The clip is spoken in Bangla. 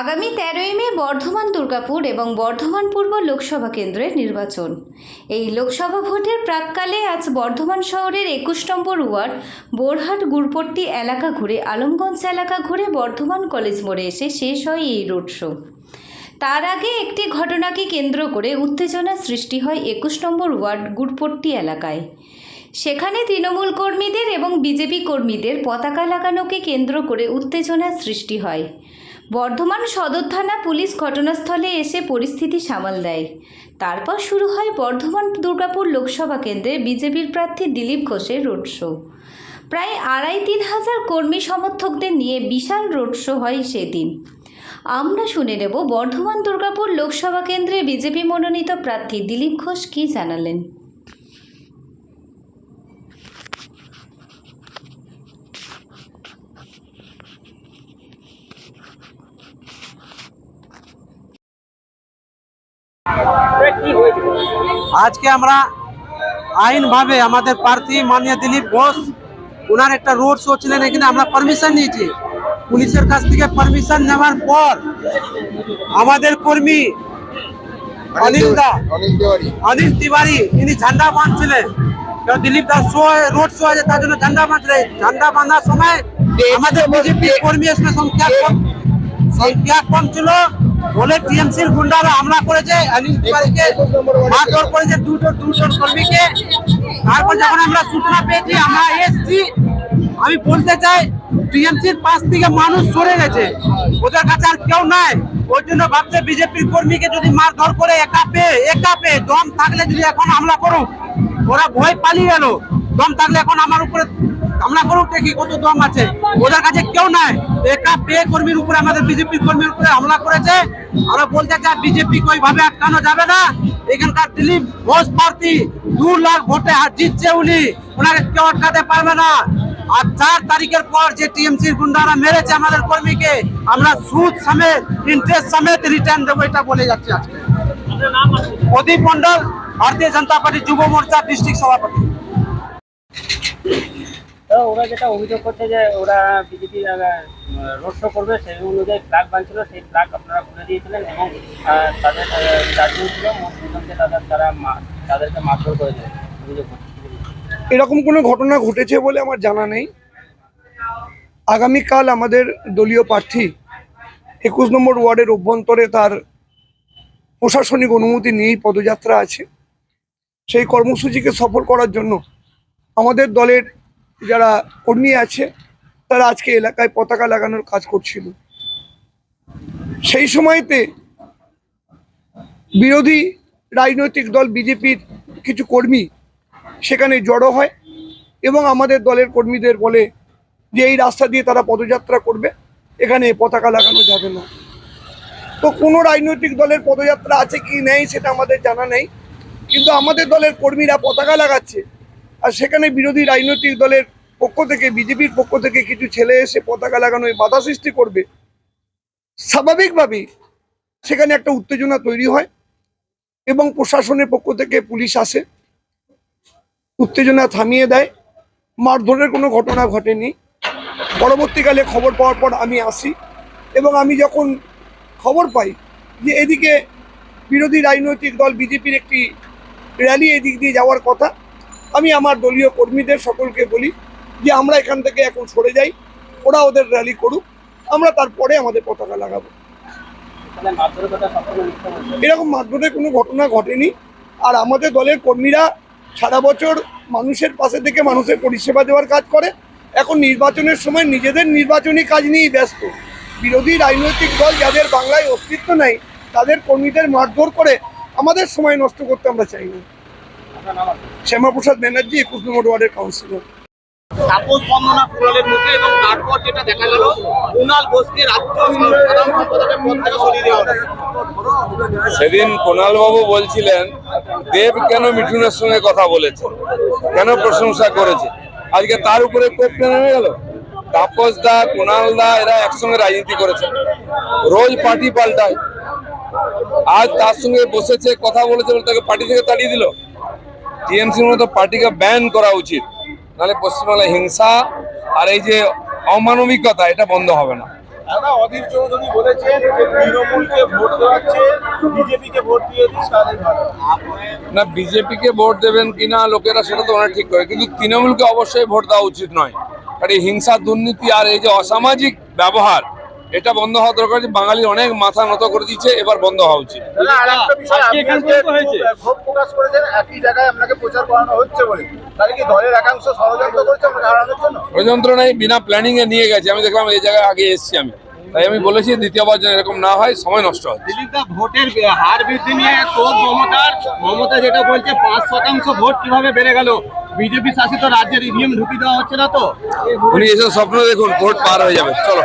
আগামী তেরোই মে বর্ধমান দুর্গাপুর এবং বর্ধমান পূর্ব লোকসভা কেন্দ্রের নির্বাচন। এই লোকসভা ভোটের প্রাককালে আজ বর্ধমান শহরের একুশ নম্বর ওয়ার্ড, বোরহাট, গুরপট্টি এলাকা ঘুরে, আলমগঞ্জ এলাকা ঘুরে বর্ধমান কলেজ মোড়ে এসে শেষ হয় এই রোড শো। তার আগে একটি ঘটনাকে কেন্দ্র করে উত্তেজনা সৃষ্টি হয় একুশ নম্বর ওয়ার্ড গুড়পট্টি এলাকায়। সেখানে তৃণমূল কর্মীদের এবং বিজেপি কর্মীদের পতাকা লাগানোকে কেন্দ্র করে উত্তেজনার সৃষ্টি হয়। বর্ধমান সদর থানা পুলিশ ঘটনাস্থলে এসে পরিস্থিতি সামাল দেয়। তারপর শুরু হয় বর্ধমান দুর্গাপুর লোকসভা কেন্দ্রে বিজেপির প্রার্থী দিলীপ ঘোষের রোড শো। প্রায় আড়াই তিন হাজার কর্মী সমর্থকদের নিয়ে বিশাল রোড শো হয় সেদিন। আমরা শুনে নেব বর্ধমান দুর্গাপুর লোকসভা কেন্দ্রে বিজেপি মনোনীত প্রার্থী দিলীপ ঘোষ কী জানালেন। আজকে আমরা আইনভাবে আমাদের প্রার্থী মাননীয় দিলীপ ঘোষ ওনার একটা রোড শো ছিলেন এখানে আমরা পারমিশন নিয়েছি। পুলিশের কাছ থেকে পারমিশন নেওয়ার পর আমাদের কর্মী অনিল দা অনিল তিওয়ারি। ইনি ঝান্ডা বাঁধছিলেন। Dilip Das show road show আছে তার জন্য ঝান্ডা বাঁধছিলেন ঝান্ডা বাঁধার সময় আমাদের বিজেপি কর্মী এসে সংখ্যা কম সংখ্যা কম ছিল। বলে টিএমসির গুন্ডারা হামলা করেছে মারধর করেছে দুটো দুজন কর্মীকে তারপর যখন আমরা সূচনা পেয়েছি, আমরা এসছি। আমি বলতে চাই, টিএমসির পাশ থেকে মানুষ সরে গেছে। ওদের কাছে আর কেউ নাই। ওই জন্য ভাবছে বিজেপির কর্মীকে যদি মারধর করে একা পেয়ে একা পেয়ে দম থাকলে যদি এখন হামলা করুক, ওরা ভয় পালিয়ে গেল। দম থাকলে এখন আমার উপরে হামলা করুক দেখি কত দম আছে। ওদের কাছে কেউ নাই। একা পেয়ে কর্মীর উপরে, আমাদের বিজেপি কর্মীর উপরে হামলা করেছে। আমরা বলতে চাই, বিজেপি ওইভাবে আটকানো যাবে না? এখানকার দিলীপ ঘোষ প্রার্থী, দু লাখ ভোটে হার জিতছে উনি। ওনাকে কেউ আটকাতে পারবে না। আর চার তারিখের পর যে টিএমসির গুন্ডারা মেরেছে আমাদের কর্মীকে, আমরা সুদ সমেত ইন্টারেস্ট সমেত রিটার্ন দেবো এটা বলে যাচ্ছি আজকে। প্রদীপ মন্ডল ভারতীয় জনতা পার্টি যুব মোর্চা ডিস্ট্রিক্ট সভাপতি। ওরা যেটা অভিযোগ করছে যে ওরা বিজেপি রোড শো করবে, সেই অনুযায়ী ফ্ল্যাগ বানছিল, সেই ফ্ল্যাগ আপনারা খুলে দিয়েছিলেন এবং তাদের চারজন ছিল, মোট দুজনকে তাদের, তারা তাদেরকে মারধর করেছে অভিযোগ করছে। এরকম কোনো ঘটনা ঘটেছে বলে আমার জানা নেই। আগামীকাল আমাদের দলীয় প্রার্থী একুশ নম্বর ওয়ার্ডের অভ্যন্তরে তার প্রশাসনিক অনুমতি নিয়েই পদযাত্রা আছে। সেই কর্মসূচিকে সফল করার জন্য আমাদের দলের যারা কর্মী আছে, তারা আজকে এলাকায় পতাকা লাগানোর কাজ করছিল। সেই সময়তে বিরোধী রাজনৈতিক দল বিজেপির কিছু কর্মী সেখানে জড়ো হয় এবং আমাদের দলের কর্মীদের বলে যে, এই রাস্তা দিয়ে তারা পদযাত্রা করবে, এখানে পতাকা লাগানো যাবে না। তো কোনো রাজনৈতিক দলের পদযাত্রা আছে কি নেই সেটা আমাদের জানা নেই, কিন্তু আমাদের দলের কর্মীরা পতাকা লাগাচ্ছে। আর সেখানে বিরোধী রাজনৈতিক দলের পক্ষ থেকে, বিজেপির পক্ষ থেকে কিছু ছেলে এসে পতাকা লাগানোয় বাধা সৃষ্টি করবে। স্বাভাবিকভাবেই সেখানে একটা উত্তেজনা তৈরি হয় এবং প্রশাসনের পক্ষ থেকে পুলিশ আসে, উত্তেজনা থামিয়ে দেয়। মারধরের কোনো ঘটনা ঘটেনি। পরবর্তীকালে খবর পাওয়ার পর আমি আসি এবং আমি যখন খবর পাই যে এদিকে বিরোধী রাজনৈতিক দল বিজেপির একটি র্যালি এদিক দিয়ে যাওয়ার কথা আমি আমার দলীয় কর্মীদের সকলকে বলি যে আমরা এখান থেকে এখন সরে যাই, ওরা ওদের র্যালি করুক, আমরা তারপরে আমাদের পতাকা লাগাবো। এরকম মারধরের কোনো ঘটনা ঘটেনি। আর আমাদের দলের কর্মীরা সারা বছর মানুষের পাশে থেকে মানুষের পরিষেবা দেওয়ার কাজ করে। এখন নির্বাচনের সময় নিজেদের নির্বাচনী কাজ নিয়েই ব্যস্ত। বিরোধী রাজনৈতিক দল যাদের বাংলায় অস্তিত্ব নেই, তাদের কর্মীদের মারধর করে আমাদের সময় নষ্ট করতে আমরা চাই না? শ্যামাপ্রসাদ ব্যানার্জি একুশ নম্বর ওয়ার্ডের কাউন্সিলর তাপস বন্দনা কুণালের মুখে এবং তারপর যেটা দেখা গেল কুণাল ঘোষকে রাজ্য সাধারণ সম্পাদকের পদ থেকে সরিয়ে দেওয়া হলো। সেদিন বাবু বলছিলেন দেব কেন মিঠুনের সঙ্গে কথা বলেছে? কেন প্রশংসা করেছে? আজকে তার উপরে কোপ নেমে গেল? তাপস দা কুণাল দা এরা একসঙ্গে রাজনীতি করেছে। রোজ পার্টি পাল্টায়। আজ তার সঙ্গে বসেছে কথা বলেছে বলে তাকে পার্টি থেকে তাড়িয়ে দিল? টিএমসির মতো পার্টিকে ব্যান করা উচিত। নাহলে পশ্চিমবাংলায় হিংসা আর এই যে অমানবিকতা এটা বন্ধ হবে না। দাদা অধীর চৌধুরী বলেছেন যে তৃণমূলকে ভোট দেওয়াচ্ছে বিজেপিকে ভোট দিয়ে না বিজেপিকে ভোট দেবেন কিনা লোকেরা সেটা তো ওনারা ঠিক করে কিন্তু তৃণমূলকে অবশ্যই ভোট দেওয়া উচিত নয়। কারণ এই হিংসা দুর্নীতি আর এই যে অসামাজিক ব্যবহার এটা বন্ধ হওয়া দরকার যে বাঙালি অনেক মাথা নত করে দিচ্ছে এবার বন্ধ হওয়া উচিত। ষড়যন্ত্র নাই বিনা প্ল্যানিং এ নিয়ে গেছে। আমি দেখলাম এই জায়গায় আগে এসেছি আমি। তাই আমি বলেছি দ্বিতীয়বার যেন এরকম না হয় সময় নষ্ট হয়। দিলীপদা ভোটের হার বৃদ্ধি নিয়ে তোর মমতার মমতা যেটা বলছে পাঁচ শতাংশ ভোট কীভাবে বেড়ে গেল? বিজেপি শাসিত রাজ্যের ইভিএম ঢুকিয়ে দেওয়া হচ্ছে না তো? উনি এসব স্বপ্ন দেখুন ভোট পার হয়ে যাবে। চলো।